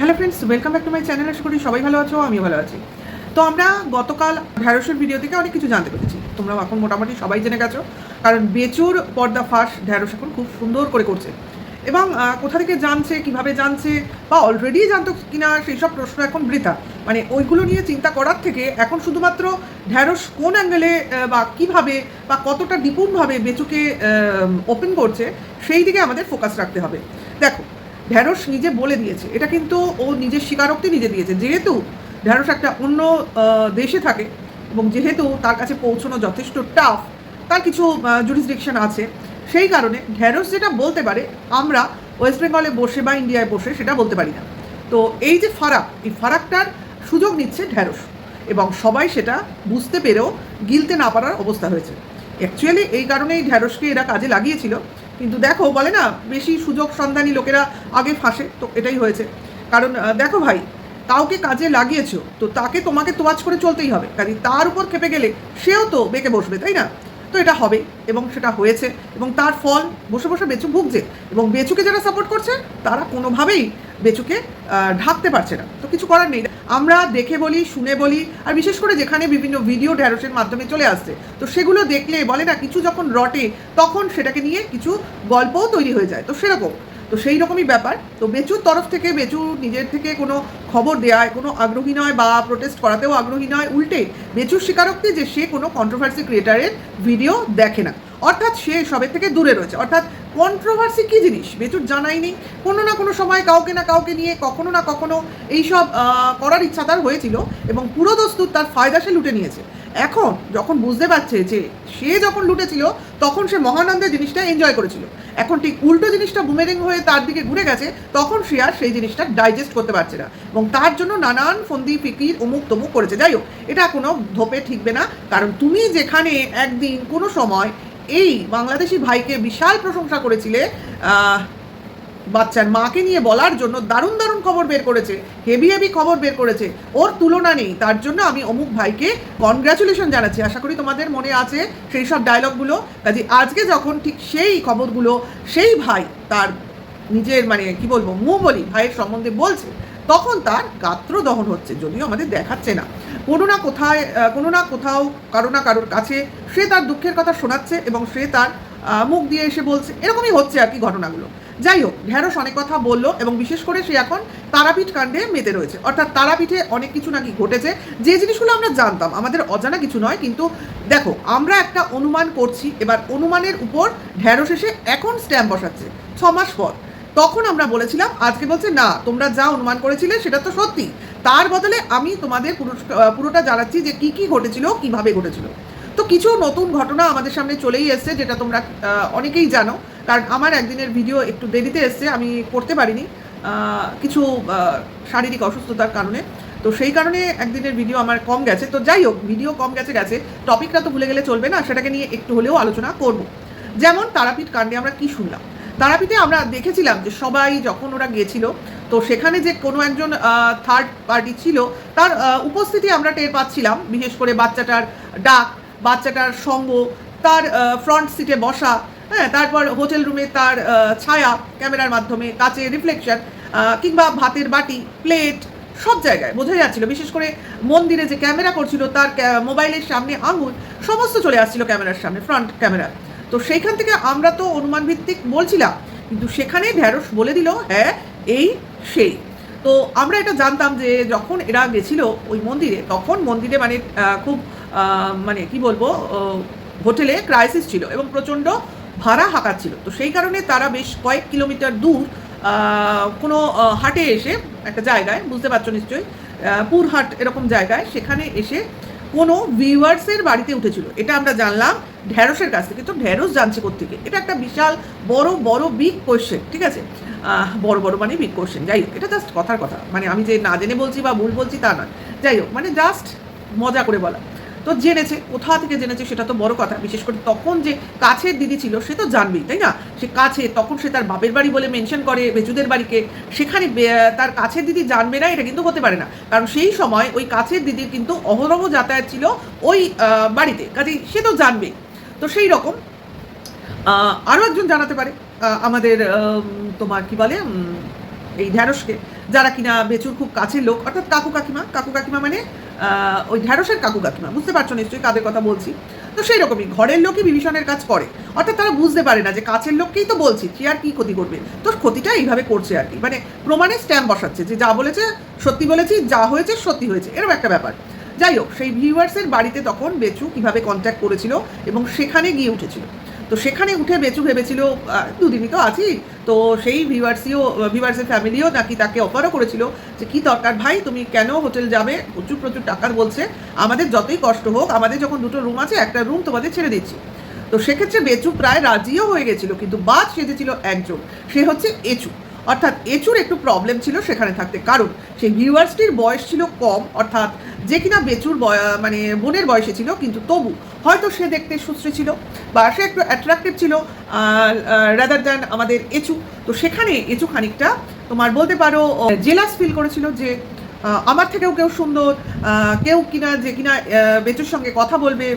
Hello friends welcome back to my channel আশা করি সবাই ভালো আছো, আমিও ভালো আছি। তো আমরা গতকাল ঢ্যাঁড়সের ভিডিও থেকে অনেক কিছু জানতে পেরেছি। তোমরা এখন মোটামুটি সবাই জেনে গেছো। কারণ বেচুর পর্দা ফাঁস ঢ্যাঁড়স এখন খুব সুন্দর করে করছে। এবং কোথা থেকে জানছে, কীভাবে জানছে, বা অলরেডি জানতো কিনা সেই সব প্রশ্ন এখন বৃথা। মানে ওইগুলো নিয়ে চিন্তা করার থেকে এখন শুধুমাত্র ঢ্যাঁড়স কোন অ্যাঙ্গেলে বা কীভাবে, বা কতটা নিপুণভাবে বেচুকে ওপেন করছে, সেই দিকে আমাদের ফোকাস রাখতে হবে। দেখো ঢ্যাঁড়স নিজে বলে দিয়েছে। এটা কিন্তু ও নিজের স্বীকারোক্তি নিজে দিয়েছে। যেহেতু ঢ্যাঁড়স একটা অন্য দেশে থাকে এবং যেহেতু তার কাছে পৌঁছানো যথেষ্ট টাফ তার কিছু জুরিসডিকশন আছে, সেই কারণে ঢ্যাঁড়স যেটা বলতে পারে, আমরা ওয়েস্ট বেঙ্গলে বসে বা ইন্ডিয়ায় বসে সেটা বলতে পারি না। তো এই যে ফারাক, এই ফারাকটার সুযোগ নিচ্ছে ঢ্যাঁড়স এবং সবাই সেটা বুঝতে পেরেও গিলতে না পারার অবস্থা হয়েছে। অ্যাকচুয়ালি এই কারণেই ঢ্যাঁড়সকে এরা কাজে লাগিয়েছিল। কিন্তু দেখো, বলে না, বেশি সুযোগ সন্ধানী লোকেরা আগে ফাঁসে, তো এটাই হয়েছে। কারণ দেখো ভাই, কাউকে কাজে লাগিয়েছো, তো তাকে তোমাকে তোয়াজ করে চলতেই হবে। কাজে তার উপর খেপে গেলে সেও তো বেঁকে বসবে, তাই না? তো এটা হবে এবং সেটা হয়েছে, এবং তার ফল বসে বসে বেচু ভুগছে, এবং বেচুকে যারা সাপোর্ট করছে, তারা কোনোভাবেই বেচুকে ঢাকতে পারছে না। তো কিছু করার নেই। আমরা দেখে বলি, শুনে বলি, আর বিশেষ করে যেখানে বিভিন্ন ভিডিও ঢ্যাঁড়সের মাধ্যমে চলে আসছে। তো সেগুলো দেখলে বলে না, কিছু যখন রটে, তখন সেটাকে নিয়ে কিছু গল্পও তৈরি হয়ে যায়। তো সেরকম। তো সেই রকমই ব্যাপার। তো বেচুর তরফ থেকে বেচু নিজের থেকে কোনো খবর দেওয়ায় কোনো আগ্রহী নয় বা প্রোটেস্ট করাতেও আগ্রহী নয়, উল্টে বেচুর স্বীকারোক্তি যে সে কোনো কন্ট্রোভার্সি ক্রিয়েটারের ভিডিও দেখে না। অর্থাৎ সে সবের থেকে দূরে রয়েছে। অর্থাৎ কন্ট্রোভার্সি কী জিনিস? বেচুর জানাই নেই। কোনো না কোনো সময় কাউকে না কাউকে নিয়ে কখনো না কখনো এইসব করার ইচ্ছা তার হয়েছিল এবং পুরো দস্তুর তার ফায়দা সে লুটে নিয়েছে। এখন যখন বুঝতে পারছে যে সে যখন লুটেছিল, তখন সে মহানন্দে জিনিসটা এনজয় করেছিল। এখন ঠিক উল্টো জিনিসটা বুমেরিং হয়ে তার দিকে ঘুরে গেছে, তখন সে আর সেই জিনিসটা ডাইজেস্ট করতে পারছে না এবং তার জন্য নানান ফন্দি, ফিকির, অমুক তমুক করেছে। যাই হোক, এটা কোনো ধোপে ঠিকবে না। কারণ তুমি যেখানে একদিন কোনো সময় এই বাংলাদেশি ভাইকে বিশাল প্রশংসা করেছিলে বাচ্চার মাকে নিয়ে বলার জন্য দারুণ দারুণ খবর বের করেছে, হেভি হেভি খবর বের করেছে। ওর তুলনা নেই, তার জন্য আমি অমুক ভাইকে কনগ্রাচুলেশন জানাচ্ছি। আশা করি তোমাদের মনে আছে সেই সব ডায়লগগুলো কাজে আজকে যখন ঠিক সেই খবরগুলো, সেই ভাই তার নিজের মানে কি বলব, মুখ বলি, ভাইয়ের সম্বন্ধে বলছে তখন তার গাত্র দহন হচ্ছে, যদিও আমাদের দেখাচ্ছে না। কোনো না কোথায় কোনো না কোথাও, কারও না কারোর কাছে সে তার দুঃখের কথা শোনাচ্ছে এবং সে তার মুখ দিয়ে এসে বলছে, এরকমই হচ্ছে আর কি ঘটনাগুলো। যাই হোক ঢ্যাঁড়স অনেক কথা বলল এবং বিশেষ করে সে এখন তারাপীঠ কাণ্ডে মেতে রয়েছে। অর্থাৎ তারাপীঠে অনেক কিছু নাকি ঘটেছে, যে জিনিসগুলো আমরা জানতাম, আমাদের অজানা কিছু নয়, কিন্তু দেখো, আমরা একটা অনুমান করছি, এবার অনুমানের উপর ঢ্যাঁড়স এসে এখন স্ট্যাম্প বসাচ্ছে, ছ মাস পর। তখন আমরা বলেছিলাম, আজকে বলছে, না, তোমরা যা অনুমান করেছিলে সেটা তো সত্যি। তার বদলে আমি তোমাদের পুরো পুরোটা জানাচ্ছি যে কি কি ঘটেছিল, কীভাবে ঘটেছিল। তো কিছু নতুন ঘটনা আমাদের সামনে চলেই এসছে, যেটা তোমরা অনেকেই জানো। কারণ আমার একদিনের ভিডিও একটু দেরিতে এসছে, আমি করতে পারিনি কিছু শারীরিক অসুস্থতার কারণে। তো সেই কারণে একদিনের ভিডিও আমার কম গেছে। তো যাই হোক, ভিডিও কম গেছে গেছে। টপিকটা তো ভুলে গেলে চলবে না, সেটাকে নিয়ে একটু হলেও আলোচনা করব। যেমন তারাপীঠ কাণ্ডে আমরা কি শুনলাম? তারাপীঠে আমরা দেখেছিলাম যে সবাই যখন ওরা গিয়েছিল, তো সেখানে যে কোনো একজন থার্ড পার্টি ছিল, তার উপস্থিতি আমরা টের পাচ্ছিলাম, বিশেষ করে বাচ্চাটার ডাক, বাচ্চাটার সঙ্গ, তার ফ্রন্ট সিটে বসা হ্যাঁ তারপর হোটেল রুমে তার ছায়া, ক্যামেরার মাধ্যমে কাচে রিফ্লেকশন কিংবা ভাতের বাটি প্লেট সব জায়গায় বোঝা যাচ্ছিল। বিশেষ করে মন্দিরে যে ক্যামেরা করছিল, তার মোবাইলের সামনে আঙুল, সমস্ত চলে আসছিল ক্যামেরার সামনে ফ্রন্ট ক্যামেরা। তো সেইখান থেকে আমরা তো অনুমান ভিত্তিক বলছিলাম, কিন্তু সেখানে ঢ্যাঁড়স বলে দিল হ্যাঁ এই সেই। তো আমরা এটা জানতাম যে যখন এরা গেছিল ওই মন্দিরে, তখন মন্দিরে মানে খুব মানে কি বলব হোটেলে ক্রাইসিস ছিল এবং প্রচণ্ড ভাড়া হাঁকাচ্ছিল তো সেই কারণে তারা বেশ কয়েক কিলোমিটার দূর কোনো হাটে এসে একটা জায়গায়, বুঝতে পারছ নিশ্চয়ই পুরহাট এরকম জায়গায়, সেখানে এসে কোনো ভিউয়ার্সের বাড়িতে উঠেছিল। এটা আমরা জানলাম ঢ্যাঁড়সের কাছ থেকে। তো ঢ্যাঁড়স জানছে কোথেকে এটা একটা বিশাল বড় বড় বিগ কোয়েশ্চেন ঠিক আছে? বড় বড় মানে বিগ কোয়েশ্চেন যাই হোক, এটা জাস্ট কথার কথা। মানে আমি যে না জেনে বলছি বা ভুল বলছি তা নয়। যাই হোক মানে জাস্ট মজা করে বলা। তো জেনেছে, কোথা থেকে জেনেছে সেটা তো বড় কথা। বিশেষ করে তখন যে কাছের দিদি ছিল, সে তো জানবেই, তাই না? সে কাছে, তখন সে তার বাপের বাড়ি বলে মেনশন করে বেচুদের বাড়িকে। সেখানে তার কাছের দিদি জানবে না, এটা কিন্তু হতে পারে না। কারণ সেই সময় ওই কাছের দিদির কিন্তু অহরহ যাতায়াত ছিল ওই বাড়িতে। কাজেই সে তো জানবে তো সেই রকম আরও একজন জানাতে পারে আমাদের তোমার কি বলে এই ঢ্যাঁড়সকে যারা কিনা বেচুর খুব কাছের লোক, অর্থাৎ কাকু কাকিমা। কাকু কাকিমা মানে ওই ঢ্যাঁড়সের কাকু কাকিমা বুঝতে পারছ নিশ্চয়ই কাদের কথা বলছি? তো সেই রকমই ঘরের লোকই বিভীষণের কাজ করে। অর্থাৎ তারা বুঝতে পারে না যে কাছের লোককেই তো বলছি সে আর কি ক্ষতি করবে? তো ক্ষতিটা এইভাবে করছে আর কি। মানে প্রমাণে স্ট্যাম্প বসাচ্ছে যে যা বলেছে সত্যি বলেছি, যা হয়েছে সত্যি হয়েছে। এরকম একটা ব্যাপার। যাই হোক, সেই ভিউয়ার্সের বাড়িতে তখন বেচু কীভাবে কন্ট্যাক্ট করেছিল এবং সেখানে গিয়ে উঠেছিল। তো সেখানে উঠে বেচু ভেবেছিল দুদিনই তো আছি। তো সেই ভিভার্সিও, ভিভার্সের ফ্যামিলিও নাকি তাকে অফারও করেছিল যে, কি দরকার ভাই? তুমি কেন হোটেল যাবে? প্রচুর প্রচুর টাকার বলছে। আমাদের যতই কষ্ট হোক, আমাদের যখন দুটো রুম আছে, একটা রুম তোমাদের ছেড়ে দিচ্ছি। তো সেক্ষেত্রে বেচু প্রায় রাজিও হয়ে গেছিল, কিন্তু বাদ সেজেছিল একজন। সে হচ্ছে এচু। অর্থাৎ এচুর একটু প্রবলেম ছিল সেখানে থাকতে। কারণ সেই ভিউয়ার্সটির বয়স ছিল কম, অর্থাৎ যে কিনা বেচুর মানে বোনের বয়সে ছিল, কিন্তু তবু হয়তো সে দেখতে সুশ্রী ছিল বা সে একটু অ্যাট্রাক্টিভ ছিল রাদার দ্যান আমাদের এচু। তো সেখানে এচু খানিকটা তোমার বলতে পারো জেলাস ফিল করেছিল যে আমার থেকেও কেউ সুন্দর কেউ কিনা যে কিনা বেচুর সঙ্গে কথা বলবে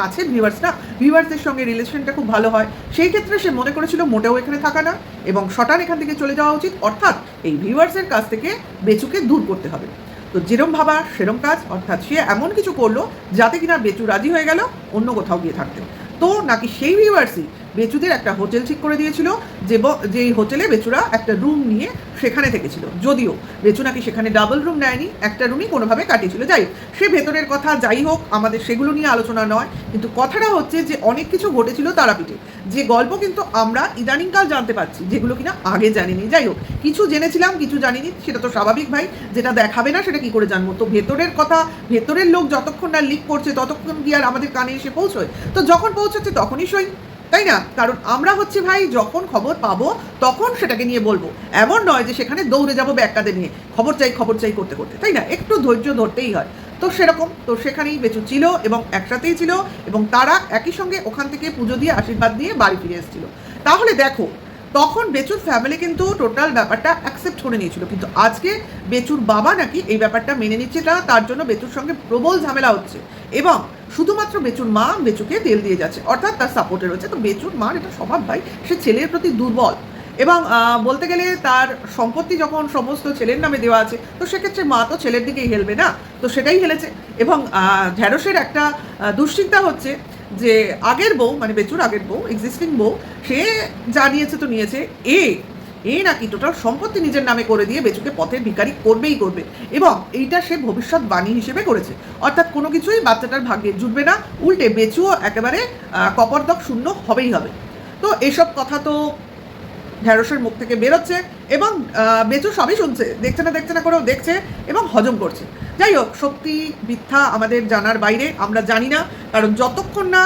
কাছের ভিউয়ার্স না ভিউয়ার্সদের সঙ্গে রিলেশনটা খুব ভালো হয়। সেই ক্ষেত্রে সে মনে করেছিল মোটেও এখানে থাকা না এবং শটান এখান থেকে চলে যাওয়া উচিত। অর্থাৎ এই ভিউয়ার্সের কাছ থেকে বেচুকে দূর করতে হবে। তো যেরম ভাবা, সেরম কাজ। অর্থাৎ সে এমন কিছু করল যাতে কিনা বেচু রাজি হয়ে গেল, অন্য কোথাও গিয়ে থাকতে। তো নাকি সেই ভিউয়ার্সই বেচুদের একটা হোটেল ঠিক করে দিয়েছিল, যে যেই হোটেলে বেচুরা একটা রুম নিয়ে সেখানে থেকেছিল। যদিও বেচু নাকি সেখানে ডাবল রুম নেয়নি, একটা রুমই কোনোভাবে কাটিয়েছিল। যাই সে ভেতরের কথা যাই হোক, আমাদের সেগুলো নিয়ে আলোচনা নয়, কিন্তু কথাটা হচ্ছে যে অনেক কিছু ঘটেছিল তারাপীঠে। যে গল্প কিন্তু আমরা ইদানিংকাল জানতে পারছি, যেগুলো কিনা আগে জানিনি। যাই হোক, কিছু জেনেছিলাম, কিছু জানিনি, সেটা তো স্বাভাবিক ভাই। যেটা দেখাবে না, সেটা কি করে জানব? তো ভেতরের কথা, ভেতরের লোক যতক্ষণ না লিক করছে, ততক্ষণ কি আর আমাদের কানে এসে পৌঁছয়? তো যখন পৌঁছচ্ছে তখনই সই। তাই না? কারণ আমরা হচ্ছে ভাই যখন খবর পাবো, তখন সেটাকে নিয়ে বলব। এমন নয় যে সেখানে দৌড়ে যাব ব্যাগটাতে নিয়ে। খবর চাই খবর চাই করতে করতে, তাই না? একটু ধৈর্য ধরতেই হয়। তো সেরকম, তো সেখানেই বেচু ছিল এবং একসাথেই ছিল এবং তারা একই সঙ্গে ওখান থেকে পুজো দিয়ে, আশীর্বাদ নিয়ে বাড়ি ফিরে এসেছিল। তাহলে দেখো, তখন বেচুর ফ্যামিলি কিন্তু টোটাল ব্যাপারটা অ্যাকসেপ্ট করে নিয়েছিল। কিন্তু আজকে বেচুর বাবা নাকি এই ব্যাপারটা মেনে নিচ্ছে না তার জন্য বেচুর সঙ্গে প্রবল ঝামেলা হচ্ছে। এবং শুধুমাত্র বেচুর মা বেচুকে তেল দিয়ে যাচ্ছে, অর্থাৎ তার সাপোর্টে রয়েছে। তো বেচুর মার এটা স্বভাব ভাই, সে ছেলের প্রতি দুর্বল। এবং বলতে গেলে তার সম্পত্তি যখন সমস্ত ছেলের নামে দেওয়া আছে, তো সেক্ষেত্রে মা তো ছেলের দিকেই হেলবে না, তো সেটাই হেলেছে। এবং ঢ্যাঁড়সের একটা দুশ্চিন্তা হচ্ছে যে আগের বউ মানে বেচুর আগের বউ এক্সিস্টিং বউ, সে যা নিয়েছে তো নিয়েছে। এ এ নাকি টোটাল সম্পত্তি নিজের নামে করে দিয়ে বেচুকে পথের ভিকারি করবেই করবে। এবং এইটা সে ভবিষ্যৎ বাণী হিসেবে করেছে। অর্থাৎ কোনো কিছুই বাচ্চাটার ভাগ্যে জুটবে না, উল্টে বেচুও একেবারে কপরদক শূন্য হবেই হবে। তো এসব কথা তো ঢ্যাঁড়সের মুখ থেকে বেরোচ্ছে এবং বেচু সবই শুনছে। দেখছে না দেখছে না করেও দেখছে এবং হজম করছে। যাই হোক, সত্যি মিথ্যা আমাদের জানার বাইরে আমরা জানি না। কারণ যতক্ষণ না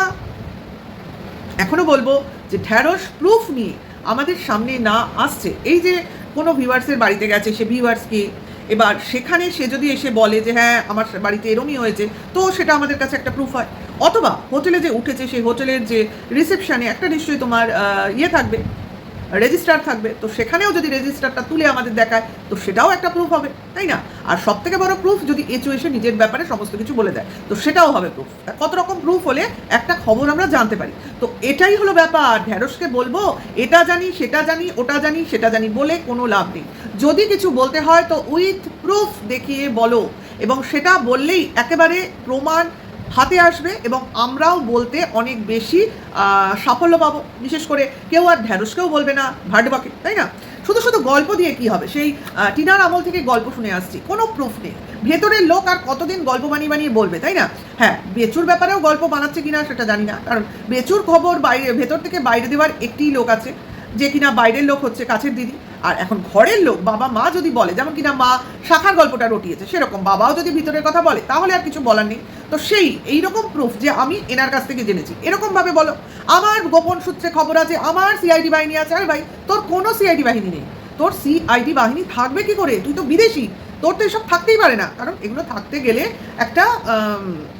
এখনও বলব যে ঢ্যাঁড়স প্রুফ নিয়ে আমাদের সামনে না আসছে। এই যে কোনো ভিউয়ার্সের বাড়িতে গেছে, সে ভিউয়ার্সকে এবার সেখানে সে যদি এসে বলে যে হ্যাঁ আমার বাড়িতে এরমই হয়েছে, তো সেটা আমাদের কাছে একটা প্রুফ হয়। অথবা হোটেলে যে উঠেছে সেই হোটেলের যে রিসেপশানে একটা নিশ্চয়ই তোমার ইয়ে থাকবে। রেজিস্টার থাকবে, তো সেখানেও যদি রেজিস্টারটা তুলে আমাদের দেখায়, তো সেটাও একটা প্রুফ হবে, তাই না? আর সব থেকে বড় প্রুফ যদি এচু এসে নিজের ব্যাপারে সমস্ত কিছু বলে দেয়, তো সেটাও হবে প্রুফ কত রকম প্রুফ হলে একটা খবর আমরা জানতে পারি। তো এটাই হলো ব্যাপার ঢ্যাঁড়সকে বলব, এটা জানি, সেটা জানি, ওটা জানি, সেটা জানি বলে কোনো লাভ নেই। যদি কিছু বলতে হয় তো উইথ প্রুফ দেখিয়ে বলো, এবং সেটা বললেই একেবারে প্রমাণ হাতে আসবে এবং আমরাও বলতে অনেক বেশি সাফল্য পাবো। বিশেষ করে কেউ আর ঢ্যাঁড়সকেও বলবে না ভার্ডবাকে তাই না? শুধু শুধু গল্প দিয়ে কি হবে? সেই টিনার আমল থেকে গল্প শুনে আসছি। কোনো প্রুফ নেই। ভেতরের লোক আর কতদিন গল্প বানিয়ে বানিয়ে বলবে, তাই না? হ্যাঁ বেচুর ব্যাপারেও গল্প বানাচ্ছে কিনা সেটা জানি না। কারণ বেচুর খবর বাইরে, ভেতর থেকে বাইরে দেওয়ার একটিই লোক আছে, যে কিনা বাইরের লোক হচ্ছে কাছের দিদি। আর এখন ঘরের লোক, বাবা, মা যদি বলে, যেমন কিনা মা শাখার গল্পটা রটিয়েছে, সেরকম বাবাও যদি ভিতরের কথা বলে, তাহলে আর কিছু বলার নেই। তো সেই, এইরকম প্রুফ যে আমি এনার কাছ থেকে জেনেছি, এরকমভাবে বলো। আমার গোপন সূত্রে খবর আছে, আমার সিআইডি বাহিনী আছে। আর ভাই, তোর কোনো সিআইডি বাহিনী নেই। তোর সিআইডি বাহিনী থাকবে কি করে? তুই তো বিদেশি। তোর তো এসব থাকতেই পারে না। কারণ এগুলো থাকতে গেলে একটা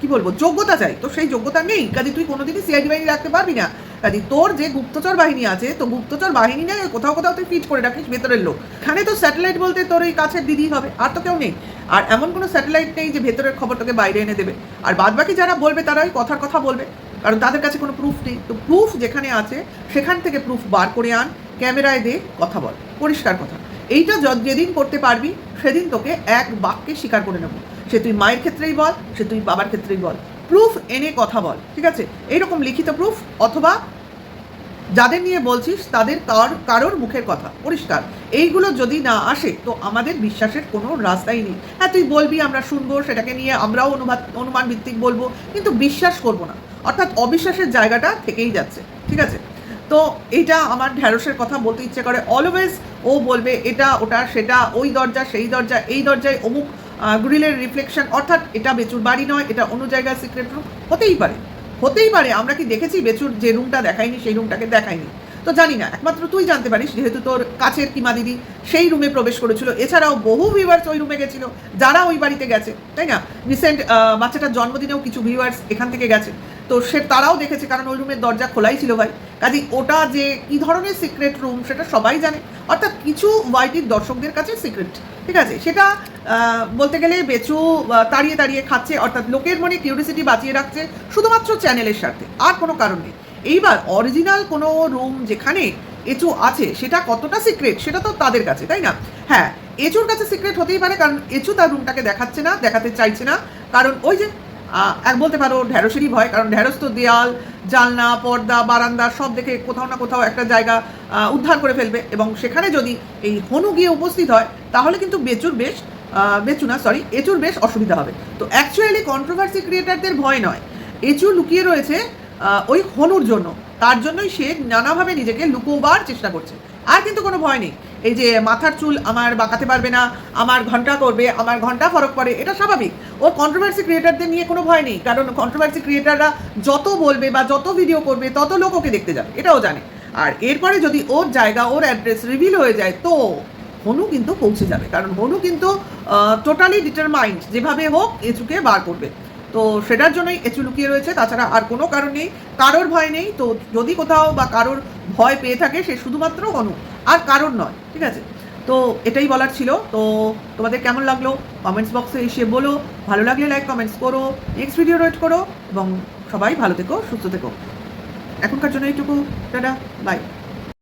কি বলব, যোগ্যতা চাই। তো সেই যোগ্যতা নেই। কাজে তুই কোনোদিনই সিআইডি বাহিনী রাখতে পারবি না। কাজে তোর যে গুপ্তচর বাহিনী আছে, তো গুপ্তচর বাহিনী না কোথাও কোথাও তুই ফিট করে রাখিস ভেতরের লোক। এখানে তো স্যাটেলাইট বলতে তোর এই কাছের দিদি হবে, আর তো কেউ নেই। আর এমন কোনো স্যাটেলাইট নেই যে ভেতরের খবর তোকে বাইরে এনে দেবে। আর বাদ বাকি যারা বলবে, তারা ওই কথার কথা বলবে। কারণ তাদের কাছে কোনো প্রুফ নেই। তো প্রুফ যেখানে আছে, সেখান থেকে প্রুফ বার করে আন, ক্যামেরায় দে, কথা বল। পরিষ্কার কথা। এইটা যেদিন করতে পারবি, সেদিন তোকে এক বাক্যে স্বীকার করে নেব। সে তুই মায়ের ক্ষেত্রেই বল, সে তুই বাবার ক্ষেত্রেই বল। প্রুফ এনে কথা বল, ঠিক আছে? এইরকম লিখিত প্রুফ অথবা যাদের নিয়ে বলছিস, তাদের কার, কারোর মুখের কথা, পরিষ্কার। এইগুলো যদি না আসে, তো আমাদের বিশ্বাসের কোনো রাস্তাই নেই। হ্যাঁ তুই বলবি আমরা শুনব, সেটাকে নিয়ে আমরাও অনুবাদ অনুমান ভিত্তিক বলব, কিন্তু বিশ্বাস করব না। অর্থাৎ অবিশ্বাসের জায়গাটা থেকেই যাচ্ছে, ঠিক আছে? তো এটা আমার ঢ্যাঁড়সের কথা বলতে ইচ্ছে করে অলওয়েজ ও বলবে, এটা, ওটা, সেটা, ওই দরজা, সেই দরজা, এই দরজায় অমুক গ্রিলের রিফ্লেকশন, অর্থাৎ এটা বেচুর বাড়ি নয়, এটা অন্য জায়গায় সিক্রেট রুম, হতেই পারে হতেই পারে, আমরা কি দেখেছি বেচুর যে রুমটা দেখায়নি, সেই রুমটাকে দেখায়নি। তো জানি না, একমাত্র তুই জানতে পারিস, যেহেতু তোর কাছের কিমা দিদি সেই রুমে প্রবেশ করেছিল, এছাড়াও বহু ভিউয়ার্স ওই রুমে গেছিল, যারা ওই বাড়িতে গেছে, তাই না? রিসেন্ট বাচ্চাটার জন্মদিনেও কিছু ভিউয়ার্স এখান থেকে গেছে। তো সে তারাও দেখেছে, কারণ ওই রুমের দরজা খোলাই ছিল ভাই। কাজে ওটা যে কি ধরনের সিক্রেট রুম সেটা সবাই জানে। অর্থাৎ কিছু ওয়াইটির দর্শকদের কাছে সিক্রেট ঠিক আছে? সেটা বলতে গেলে বেচু তাড়িয়ে তাড়িয়ে খাচ্ছে, অর্থাৎ লোকের মনে কিউরিসিটি বাঁচিয়ে রাখছে শুধুমাত্র চ্যানেলের স্বার্থে আর কোনো কারণ নেই। এইবার অরিজিনাল কোনো রুম যেখানে এচু আছে, সেটা কতটা সিক্রেট সেটা তো তাদের কাছে, তাই না? হ্যাঁ এচুর কাছে সিক্রেট হতেই পারে, কারণ এচু তার রুমটাকে দেখাচ্ছে না, দেখাতে চাইছে না। কারণ ওই যে এক বলতে পারো ঢ্যাঁড়সেরই ভয় কারণ ঢ্যাঁড়স তো দেয়াল জানলা পর্দা বারান্দা সব দেখে কোথাও না কোথাও একটা জায়গা উদ্ধার করে ফেলবে। এবং সেখানে যদি এই হনু গিয়ে উপস্থিত হয় তাহলে কিন্তু বেচুর বেশ আহ, বেচু না সরি এচুর বেশ অসুবিধা হবে। তো অ্যাকচুয়ালি কন্ট্রোভার্সি ক্রিয়েটারদের ভয় নয়। এচু লুকিয়ে রয়েছে ওই হনুর জন্য। তার জন্যই সে নানাভাবে নিজেকে লুকোবার চেষ্টা করছে। আর কিন্তু কোনো ভয় নেই। এই যে মাথার চুল আমার বাঁকাতে পারবে না, আমার ঘণ্টা করবে আমার ঘণ্টা ফরক পড়ে, এটা স্বাভাবিক। ও কন্ট্রোভার্সি ক্রিয়েটারদের নিয়ে কোনো ভয় নেই, কারণ কন্ট্রোভার্সি ক্রিয়েটাররা যত বলবে বা যত ভিডিও করবে, তত লোক ওকে দেখতে যাবে, এটাও জানে। আর এরপরে যদি ওর জায়গা, ওর অ্যাড্রেস রিভিল হয়ে যায়, তো হনু কিন্তু পৌঁছে যাবে, কারণ হনু কিন্তু টোটালি ডিটারমাইন্ড যেভাবে হোক এচুকে বার করবে। তো সেটার জন্যই এচু লুকিয়ে রয়েছে, তাছাড়া আর কোনো কারণ নেই, কারোর ভয় নেই, তো যদি কোথাও বা কারোর ভয় পেয়ে থাকে, সে শুধুমাত্র হনু। আর কারোর নয়, ঠিক আছে? তো এটাই বলার ছিল। তো তোমাদের কেমন লাগল? কমেন্টস বক্সে এসে বলো। ভালো লাগলে লাইক কমেন্টস করো। নেক্সট ভিডিও ওয়েট করো। এবং সবাই ভালো থেকো, সুস্থ থেকো। এখনকার জন্য এইটুকু। Tata bye